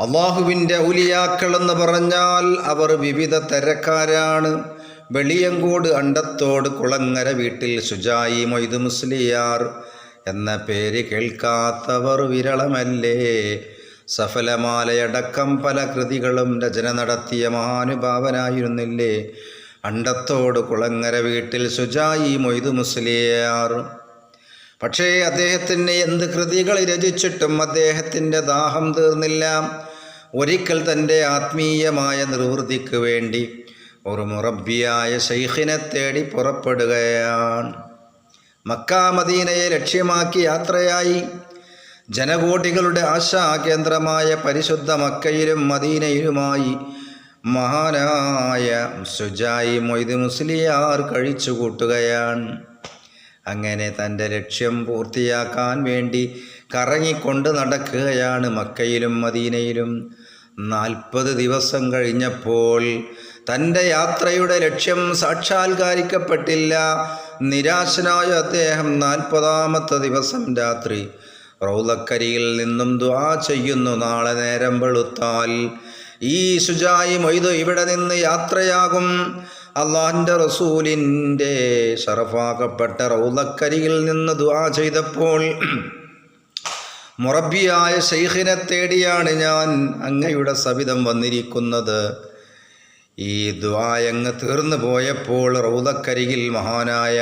അള്ളാഹുവിന്റെ ഉലിയാക്കളെന്ന് പറഞ്ഞാൽ അവർ വിവിധ തരക്കാരാണ്. വെളിയങ്കോട് അണ്ടത്തോട് കുളങ്ങര വീട്ടിൽ സുജായി മൊയ്ത് മുസ്ലിയാർ എന്ന പേര് കേൾക്കാത്തവർ വിരളമല്ലേ. സഫലമാലയടക്കം പല കൃതികളും രചന നടത്തിയ മഹാനുഭാവനായിരുന്നില്ലേ. അണ്ടത്തോട് കുളങ്ങര വീട്ടിൽ സുജായി മൊയ്ത് മുസ്ലിയാർ. പക്ഷേ അദ്ദേഹത്തിന്റെ എന്ത് കൃതികൾ രചിച്ചിട്ടും അദ്ദേഹത്തിന്റെ ദാഹം തീർന്നില്ല. ഒരിക്കൽ തന്റെ ആത്മീയമായ നിർവൃത്തിക്ക് വേണ്ടി ഒരു മുറബിയായ ശൈഖിനെ തേടി പുറപ്പെടുകയാണ്. മക്കാമദീനയെ ലക്ഷ്യമാക്കി യാത്രയായി. ജനകോടികളുടെ ആശാകേന്ദ്രമായ പരിശുദ്ധ മക്കയിലും മദീനയിലുമായി മഹാനായ സുജായി മൊയ്ത് മുസ്ലിയാർ കഴിച്ചു കൂട്ടുകയാണ് അങ്ങനെ തന്റെ ലക്ഷ്യം പൂർത്തിയാക്കാൻ വേണ്ടി കറങ്ങിക്കൊണ്ട് നടക്കുകയാണ് മക്കയിലും മദീനയിലും. നാൽപ്പത് ദിവസം കഴിഞ്ഞപ്പോൾ തന്റെ യാത്രയുടെ ലക്ഷ്യം സാക്ഷാത്കാരിക്കപ്പെട്ടില്ല. നിരാശനായ അദ്ദേഹം നാൽപ്പതാമത്തെ ദിവസം രാത്രി റൗലക്കരിയിൽ നിന്നും ദ്വാ ചെയ്യുന്നു. നാളെ നേരം വെളുത്താൽ ഈ ശുചായി മൊയ്തു ഇവിടെ നിന്ന് യാത്രയാകും. അള്ളാഹിന്റെ റസൂലിന്റെ ഷറഫാക്കപ്പെട്ട റൗലക്കരിയിൽ നിന്ന് ദ്വാ ചെയ്തപ്പോൾ മുറബിയായ ഷെയ്ഖിനെ തേടിയാണ് ഞാൻ അങ്ങയുടെ സവിധം വന്നിരിക്കുന്നത്. ഈ ദ്വായങ്ങ് തീർന്നു പോയപ്പോൾ റൗദക്കരികിൽ മഹാനായ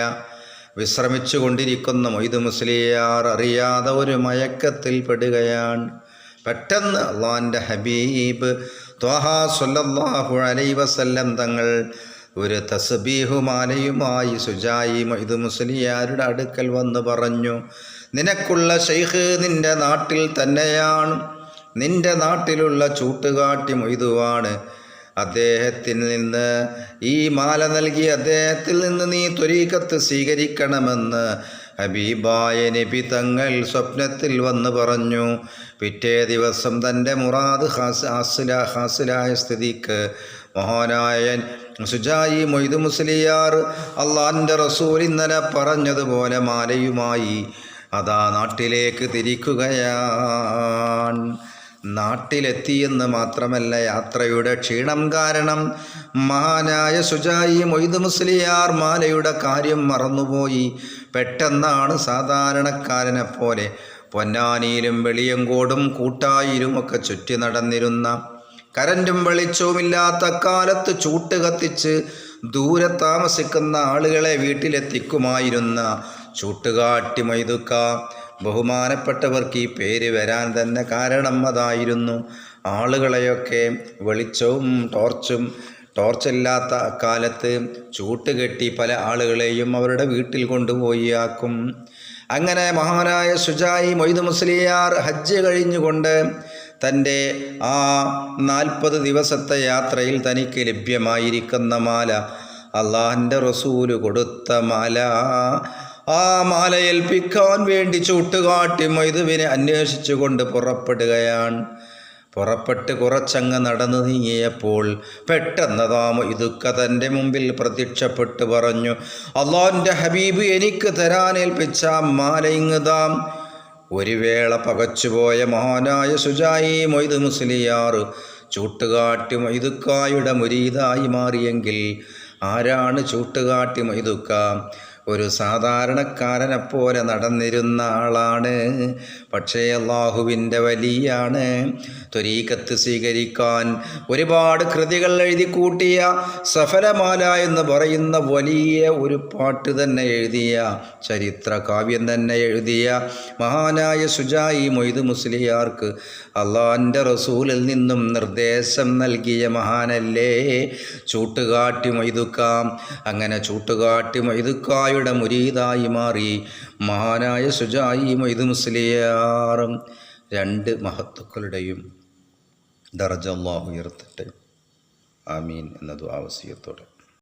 വിശ്രമിച്ചു കൊണ്ടിരിക്കുന്ന മൊയ്ത് മുസ്ലിയാർ അറിയാതെ ഒരു മയക്കത്തിൽ പെടുകയാണ്. പെട്ടെന്ന് അള്ളാന്റെ ഹബീബ് ത്വഹാ സല്ലല്ലാഹു അലൈ വസല്ലം തങ്ങൾ ഒരു തസ്ബീഹുമാലയുമായി സുജായി മൊയ്ത് മുസ്ലിയാരുടെ അടുക്കൽ വന്ന് പറഞ്ഞു നിനക്കുള്ള ഷെയ്ഖ് നിന്റെ നാട്ടിൽ തന്നെയാണ്. നിന്റെ നാട്ടിലുള്ള ചൂട്ടുകാട്ടി മൊയ്തുവാണ്. അദ്ദേഹത്തിൽ നിന്ന് ഈ മാല നൽകി അദ്ദേഹത്തിൽ നിന്ന് നീ ത്വരീക്കത്ത് സ്വീകരിക്കണമെന്ന് ഹബീബായ നബി തങ്ങൾ സ്വപ്നത്തിൽ വന്ന് പറഞ്ഞു. പിറ്റേ ദിവസം തന്റെ മുറാദ് ഹാസ് ഹാസില ഹാസിലായ സ്ഥിതിക്ക് മഹാനായ സുജായി മൊയ്തു മുസ്ലിയാർ അള്ളാന്റെ റസൂൽ ഇന്നലെ പറഞ്ഞതുപോലെ മാലയുമായി അതാ നാട്ടിലേക്ക് തിരിക്കുകയാണ് നാട്ടിലെത്തിയെന്ന് മാത്രമല്ല യാത്രയുടെ ക്ഷീണം കാരണം. മഹാനായ സുജായി മൊയ്ത് മുസ്ലിയാർ മാലയുടെ കാര്യം മറന്നുപോയി. പെട്ടെന്നാണ് സാധാരണക്കാരനെ പോലെ പൊന്നാനിയിലും വെളിയങ്കോടും കൂട്ടായിലുമൊക്കെ ചുറ്റി നടന്നിരുന്ന. കരണ്ടും വെളിച്ചവുമില്ലാത്ത കാലത്ത് ചൂട്ട് കത്തിച്ച് ദൂരെ താമസിക്കുന്ന ആളുകളെ വീട്ടിലെത്തിക്കുമായിരുന്ന ചൂട്ടുകാട്ടി മൈതുക്ക ബഹുമാനപ്പെട്ടവർക്ക് ഈ പേര് വരാൻ തന്നെ കാരണം അതായിരുന്നു. ആളുകളെയൊക്കെ വെളിച്ചവും ടോർച്ചും ടോർച്ചില്ലാത്ത അക്കാലത്ത് ചൂട്ട് കെട്ടി പല ആളുകളെയും അവരുടെ വീട്ടിൽ കൊണ്ടുപോയി ആക്കും അങ്ങനെ മഹാനായ സുജായി മൊയ്ത് മുസ്ലിയാർ ഹജ്ജ് കഴിഞ്ഞുകൊണ്ട് തന്റെ ആ നാൽപ്പത് ദിവസത്തെ യാത്രയിൽ തനിക്ക് ലഭ്യമായിരിക്കുന്ന മാല അള്ളാഹിന്റെ റസൂൽ കൊടുത്ത മാല. ആ മാല ഏൽപ്പിക്കാൻ വേണ്ടി ചൂട്ടുകാട്ടി മൊയ്തുവിനെ അന്വേഷിച്ചുകൊണ്ട് പുറപ്പെടുകയാണ്. പുറപ്പെട്ട് കുറച്ചങ്ങ് നടന്നു നീങ്ങിയപ്പോൾ പെട്ടെന്നതാമോ ഇതുക്ക തന്റെ മുമ്പിൽ പ്രത്യക്ഷപ്പെട്ട് പറഞ്ഞു അള്ളാന്റെ ഹബീബ് എനിക്ക് തരാനേൽപ്പിച്ച മാലയിങ്ങതാം ഒരു വേള പകച്ചുപോയ മഹാനായ സുജായി മൊയ്ത് മുസ്ലിയാർ ചൂട്ടുകാട്ടി മൊയ്തുക്കായുടെ മുരീതായി മാറിയെങ്കിൽ ആരാണ് ചൂട്ടുകാട്ടി മൊയ്തുക്ക? ഒരു സാധാരണക്കാരനെ പോലെ നടന്നിരുന്ന ആളാണ്. പക്ഷേ അള്ളാഹുവിന്റെ വലിയാണ്. ത്വരീക്കത്ത് സ്വീകരിക്കാൻ ഒരുപാട് കൃതികൾ എഴുതി കൂട്ടിയ സഫലമാല എന്ന് പറയുന്ന വലിയ ഒരു പാട്ട് തന്നെ എഴുതിയ ചരിത്ര കാവ്യം തന്നെ എഴുതിയ മഹാനായ സുജായി മൊയ്ത് മുസ്ലിയാർക്ക് അള്ളാന്റെ റസൂലിൽ നിന്നും നിർദ്ദേശം നൽകിയ മഹാനല്ലേ? ചൂട്ടുകാട്ടി മൊയ്തുക്കാം. അങ്ങനെ ചൂട്ടുകാട്ടി മൊയ്തുക്കായുടെ മുരീദായി മാറി. മഹാനായ സുജായി മൊയ്ത് മുസ്ലിയാറും രണ്ട് മഹത്തുക്കളുടെയും ദർജ അള്ളാഹു ഉയർത്തട്ടെ. ആമീൻ എന്നത് ആവസ്യത്തോടെ